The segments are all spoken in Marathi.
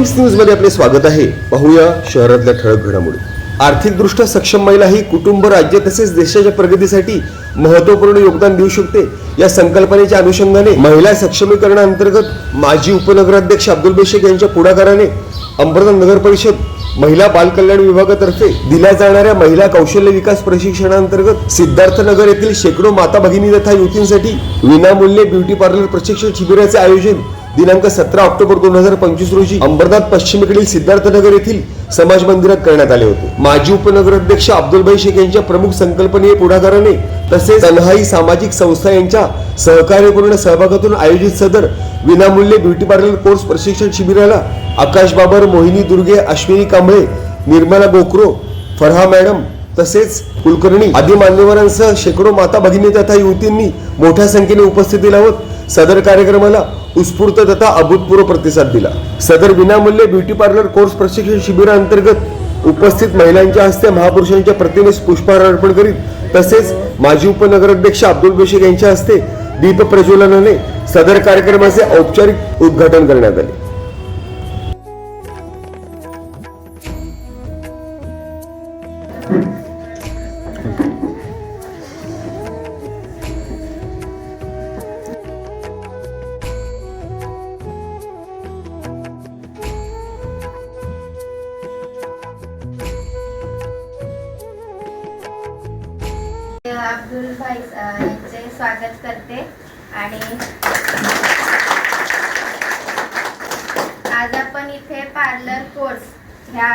टाइम्स न्यूजमध्ये आपले स्वागत आहे. पाहूया शहरातल्या ठळक घडामोडी. आर्थिकदृष्ट्या सक्षम महिला ही कुटुंब राज्य तसेच देशाच्या प्रगतीसाठी महत्त्वपूर्ण योगदान देऊ शकते. या संकल्पनेच्या अनुषंगाने महिला सक्षमीकरणाअंतर्गत माजी उपनगराध्यक्ष अब्दुल बेशेख यांच्या पुढाकाराने अंबरनाथ नगर परिषद महिला बाल कल्याण विभागातर्फे दिल्या जाणाऱ्या महिला कौशल्य विकास प्रशिक्षणाअंतर्गत सिद्धार्थनगर येथील शेकडो माता भगिनी तथा युवतींसाठी विनामूल्य ब्युटी पार्लर प्रशिक्षण शिबिराचे आयोजन दिनांक सतरा ऑक्टोबर दोन हजार पंचवीस रोजी अंबरनाथ पश्चिमेकडील सिद्धार्थनगर येथील समाज मंदिरात करण्यात आले होते. माजी उपनगराध्यक्ष अब्दुलभाई शेख यांच्या प्रमुख संकल्पनीय पुढाकाराने तसेच तन्हाई सामाजिक संस्था यांच्या सहकार्यपूर्ण सहभागातून आयोजित सदर विनामूल्य ब्युटी पार्लर कोर्स प्रशिक्षण शिबिराला आकाश बाबर मोहिनी दुर्गे अश्विनी कांबळे निर्मला गोकरो फरहा मॅडम तसेच कुलकर्णी आदी मान्यवरांसह शेकडो माता भगिनी तथा युवतींनी मोठ्या संख्येने उपस्थिती लावत सदर कार्यक्रमाला उत्स्फूर्त तथा अभूतपूर्व प्रतिसाद दिला. सदर विनामूल्य ब्युटी पार्लर कोर्स प्रशिक्षण शिबिराअंतर्गत उपस्थित महिलांच्या हस्ते महापुरुषांच्या प्रतिमेस पुष्पहार अर्पण करीत तसेच माजी उपनगराध्यक्ष अब्दुल बेशेख यांच्या हस्ते दीप प्रज्वलनाने सदर कार्यक्रमाचे औपचारिक उद्घाटन करण्यात आले. अब्दुल भाई यांचे स्वागत करते. आणि आज आपण इथे पार्लर कोर्स ह्या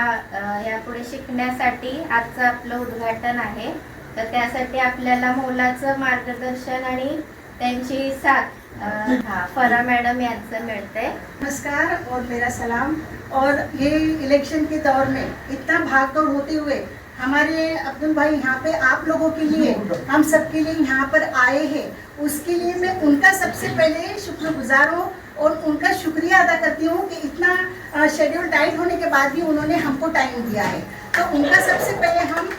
यापुढे शिकण्यासाठी आजचं आपलं उद्घाटन आहे. तर त्यासाठी आपल्याला मोलाचं मार्गदर्शन आणि त्यांची साथ हा फरा मॅडम यांचं मिळतंय नमस्कार और मेरा सलाम. और ये इलेक्शन के दौर में इतना भागदौड़ होते हुए हमारे अब्दुल भाई यहाँ पे आप लोगों के लिए, हम सबके लिए यहाँ पर आए हैं। उसके लिए मैं उनका सबसे पहले शुक्रगुजार हूँ और उनका शुक्रिया अदा करती हूँ कि इतना शेड्यूल टाइट होने के बाद भी उन्होंने हमको टाइम दिया है। तो उनका सबसे पहले हम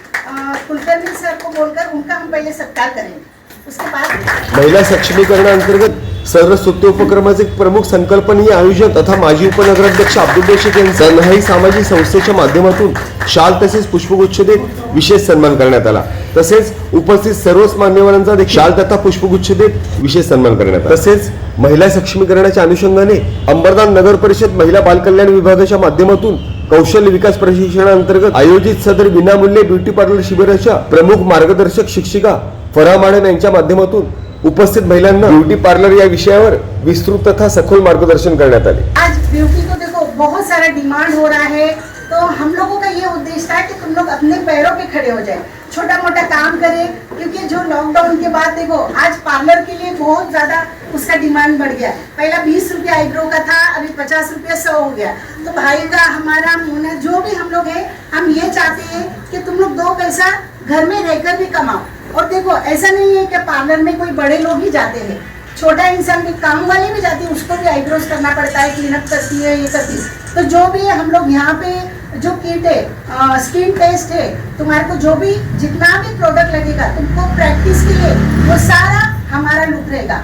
कुलकर्णी सर को बोलकर उनका हम पहले सत्कार करेंगे उसके बाद महिला सक्षमीकरणाअंतर्गत सर्व स्तुत्य उपक्रमाचे प्रमुख संकल्पनीय आयोजक तथा माजी उपनगराध्यक्ष अब्दुल बेशेख यांचा नहाई सामाजिक संस्थेच्या माध्यमातून शाल तसेच पुष्पगुच्छ देत विशेष सन्मान करण्यात आला. तसेच उपस्थित सर्वच मान्यवरांचा देखील शाल तथा पुष्पगुच्छ देत विशेष सन्मान करण्यात आला. तसेच महिला सक्षमीकरणाच्या अनुषंगाने अंबरदान नगर परिषद महिला बालकल्याण विभागाच्या माध्यमातून कौशल्य विकास प्रशिक्षणाअंतर्गत आयोजित सदर विनामूल्य ब्युटी पार्लर शिबिराच्या प्रमुख मार्गदर्शक शिक्षिका फरा मॅडम यांच्या माध्यमातून उपस्थित महिलांना ब्युटी पार्लर या विषयावर विस्तृत तथा सखोल मार्गदर्शन करण्यात आले. आज ब्यूटी को देखो बहुत सारा डिमांड हो रहा है तो हम लोगों का ये उद्देश्य था कि तुम लोग अपने पैरों पे खड़े हो जाए छोटा मोटा काम करें क्योंकि जो लॉकडाउन के बाद देखो आज पार्लर के लिए बहुत ज्यादा उसका डिमांड बढ़ गया पहला बीस रुपया आईब्रो का था अभी पचास रुपया सौ हो गया। तो भाई का हमारा मुन्ना जो भी हम लोग हैं हम ये चाहते हैं कि तुम लोग दो पैसा घर में रहकर भी कमाओ। और देखो, ऐसा नहीं है कि पार्लर में कोई बड़े लोग ही जाते हैं। छोटा इंसान भी काम वाली भी जाती है, उसको भी आईब्रोज करना पड़ता है क्लीनअप करती है, ये करती है। तो जो भी हम लोग यहाँ पे जो किट है स्किन टेस्ट है, तुम्हारे को जो भी, जितना भी प्रोडक्ट लगेगा, तुमको प्रैक्टिस के लिए वो सारा हमारा लुक रहेगा।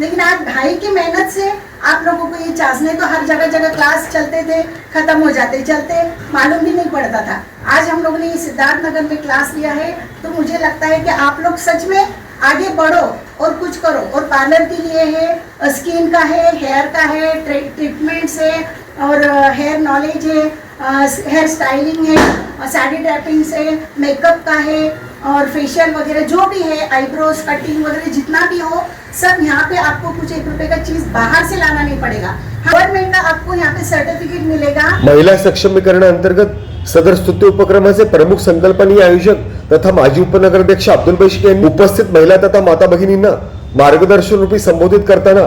लेकिन आज भाई की मेहनत से आप लोगों को ये चांस नहीं तो हर जगह जगह क्लास चलते थे, खत्म हो जाते, चलते, मालूम भी नहीं पड़ता था। आज हम लोगों ने ये सिद्धार्थ नगर में क्लास लिया है तो मुझे लगता है कि आप लोग सच में आगे बढ़ो और कुछ करो। और पार्लर के लिए है स्किन का है हेयर का है ट्रीटमेंट्स है, और हेयर नॉलेज है हेयर स्टाइलिंग है साड़ी ड्रैपिंग्स है मेकअप का है और फेशियल वगैरह जो भी है आईब्रोज कटिंग वगैरह जितना भी हो सब यहाँ पे आपको कुछ एक रुपए का चीज बाहर से लाना नहीं पड़ेगा। गवर्नमेंट का आपको यहाँ पे सर्टिफिकेट मिलेगा। महिला सक्षमीकरण अंतर्गत सदर स्तुत्य उपक्रमाचे प्रमुख संकल्पनीय आयोजक तथा माजी उपनगराध्यक्ष अब्दुल बैशिक यांनी उपस्थित महिला तथा माता भगिनींना मार्गदर्शन रूपी संबोधित करताना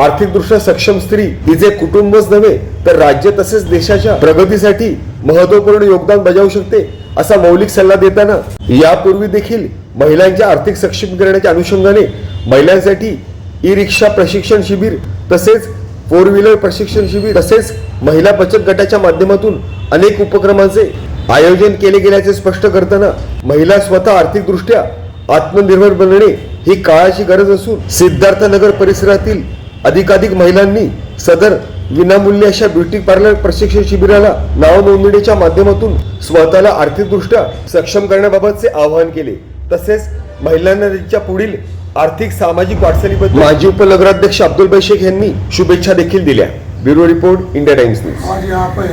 आर्थिकदृष्ट्या सक्षम स्त्री हिचे कुटुंबच नव्हे तर राज्य तसेच देशाच्या प्रगतीसाठी महत्त्वपूर्ण योगदान बजावू शकते. असा मौलिक सल्ला देताना यापूर्वी देखील महिलांच्या आर्थिक सक्षमीकरणाच्या अनुषंगाने महिलांसाठी ई रिक्षा प्रशिक्षण शिबिर तसेच फोर व्हीलर प्रशिक्षण शिबिर तसेच महिला बचत गटाच्या माध्यमातून अनेक उपक्रमांचे आयोजन केले गेल्याचे स्पष्ट करताना महिला स्वतः आर्थिकदृष्ट्या आत्मनिर्भर बनणे ही काळाची गरज असून सिद्धार्थ नगर परिसरातील अधिकाधिक महिलांनी सदर विनामूल्य अशा ब्युटी पार्लर प्रशिक्षण शिबिराला नाव नोंदणीच्या माध्यमातून स्वतःला आर्थिकदृष्ट्या सक्षम करण्याबाबतचे आवाहन केले. तसेच महिलांना त्यांच्या पुढील आर्थिक सामाजिक वाटचालीबद्दल माजी उपनगराध्यक्ष अब्दुल बैशेख शेख यांनी शुभेच्छा देखील दिल्या. Bureau report India Times news. आज यहाँ पे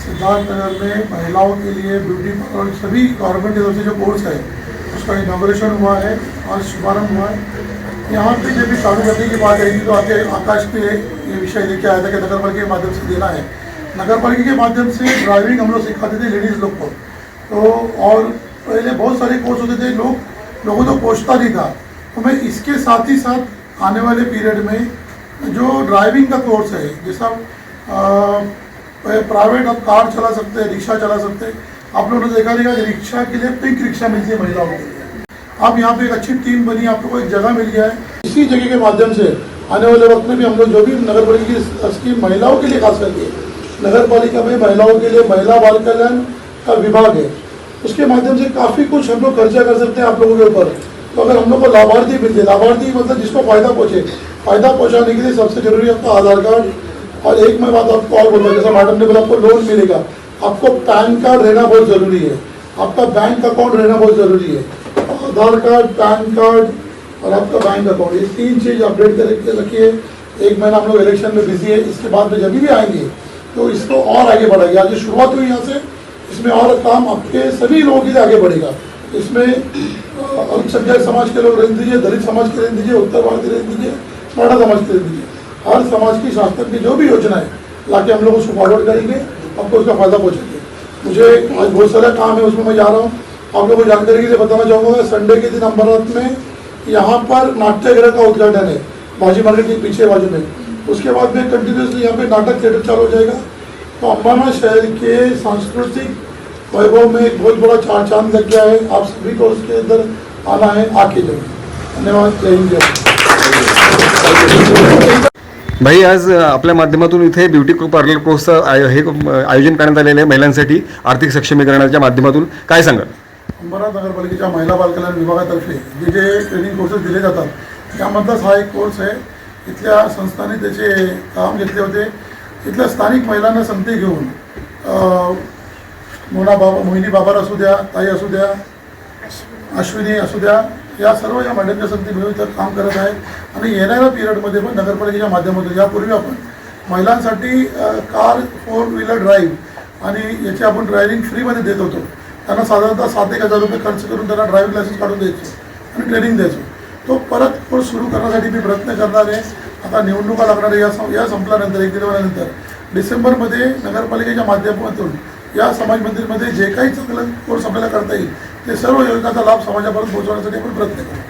सिद्धार्थ नगर में महिलाओं के लिए ब्यूटी पार्लर सभी गवर्नमेंट की तरफ से जो कोर्स है। उसका इनाग्रेशन हुआ है और शुभारंभ हुआ है। यहाँ पे जब भी चालू करने की बात थी तो आगे आकाश पे ये विषय लेके आया था कि नगर पालिका के माध्यम से देना है। नगर पालिका के माध्यम से ड्राइविंग हम लोग सिखाते थे लेडीज़ लोग को। तो और पहले बहुत सारे कोर्स होते थे, लोग, लोगों को पहुँचता नहीं था। तो मैं इसके साथ ही साथ आने वाले पीरियड में जो ड्राइविंग का कोर्स है, जैसा प्राइवेट आप कार चला सकते हैं, रिक्शा चला सकते हैं। आप लोगों ने देखा कि रिक्शा के लिए पिंक रिक्शा मिलती है महिलाओं के लिए। अब यहाँ पे एक अच्छी टीम बनी आप लोगों को एक जगह मिल गया है। इसी जगह के माध्यम से आने वाले वक्त में भी हम लोग जो भी नगर पालिका की महिलाओं के लिए खास करके, नगर पालिका में महिलाओं के लिए महिला बाल कल्याण का विभाग है। उसके माध्यम से काफ़ी कुछ हम लोग खर्चा कर सकते हैं आप लोगों के ऊपर। तो अगर हम लोग को लाभार्थी मिलते लाभार्थी मतलब जिसको फ़ायदा पहुँचे, फ़ायदा पहुँचाने के लिए सबसे ज़रूरी आपका आधार कार्ड। और एक मैं बात आपको और बोलूँ, जैसा मैडम ने बोला, आपको लोन मिलेगा। आपको पैन कार्ड रहना बहुत ज़रूरी है। आपका बैंक अकाउंट रहना बहुत ज़रूरी है। आधार कार्ड, पैन कार्ड और आपका बैंक अकाउंट। ये तीन चीज़ अपडेट करके रखिए। एक महीना हम लोग इलेक्शन में बिज़ी है। इसके बाद में जब भी आएँगे तो इसको और आगे बढ़ाएँगे आज शुरुआत हुई यहाँ से, इसमें और काम आपके सभी लोगों के लिए आगे बढ़ेगा। इसमें अल्पसंख्यक समाज के लोग रहने दीजिए, दलित समाज के रहने दीजिए, उत्तर भारत के रहने दीजिए, मराठा समाज के रहने दीजिए। हर समाज की शासन की जो भी योजना है, लाके हम लोग उसको फॉरवर्ड करेंगे, आपको उसका फ़ायदा पहुँचेंगे मुझे आज बहुत सारा काम है, उसमें मैं जा रहा हूँ। आप लोगों को जानकारी के लिए बताना चाहूँगा संडे के दिन अमरनाथ में यहाँ पर नाट्यगृह का उद्घाटन है भाजी मार्केट के पीछे बाजू में। उसके बाद में कंटिन्यूसली यहाँ पे नाटक थिएटर चालू हो जाएगा। तो अम्बाना शहर के सांस्कृतिक वैभव में एक बहुत बड़ा चार चांद लग गया है। आप सभी को उसके अंदर आना है आके जाए धन्यवाद। जय हिंद भाई आज आपल्या माध्यमातून इथे ब्युटी पार्लर कोर्सचं आय- हे आयोजन करण्यात आलेलं आहे महिलांसाठी आर्थिक सक्षमीकरणाच्या माध्यमातून. काय सांगाल? अंबरनाथ नगरपालिकेच्या महिला बालकल्याण विभागातर्फे जे जे ट्रेनिंग कोर्सेस दिले जातात त्यामधलाच हा एक कोर्स आहे. इथल्या संस्थांनी त्याचे काम घेतले होते. इथल्या स्थानिक महिलांना संधी घेऊन मोना बाबा मोहिनी बाबर असू द्या ताई असू द्या अश्विनी असू द्या या सर्व या मॅडमच्या संधी मिळून इथं काम करत आहे आणि येणाऱ्या पिरियडमध्ये पण नगरपालिकेच्या माध्यमातून यापूर्वी आपण महिलांसाठी कार फोर व्हीलर ड्राईव्ह आणि याची आपण ड्रायव्हिंग फ्रीमध्ये देत होतो. त्यांना साधारणतः सात एक हजार रुपये खर्च करून त्यांना ड्रायव्हिंग लायसन्स काढून द्यायचो आणि ट्रेनिंग द्यायचो. तो परत कोर्स सुरू करण्यासाठी मी प्रयत्न करणार आहे. आता निवडणुका लागणार आहे. या सं या संपल्यानंतर एक दीड महिन्यानंतर डिसेंबरमध्ये नगरपालिकेच्या माध्यमातून या समाज मंदिरमध्ये जे काही चांगलं कोर्स आपल्याला करता येईल ते सर्व योजनांचा लाभ समाजापर्यंत पोहोचवण्यासाठी आपण प्रयत्न करू.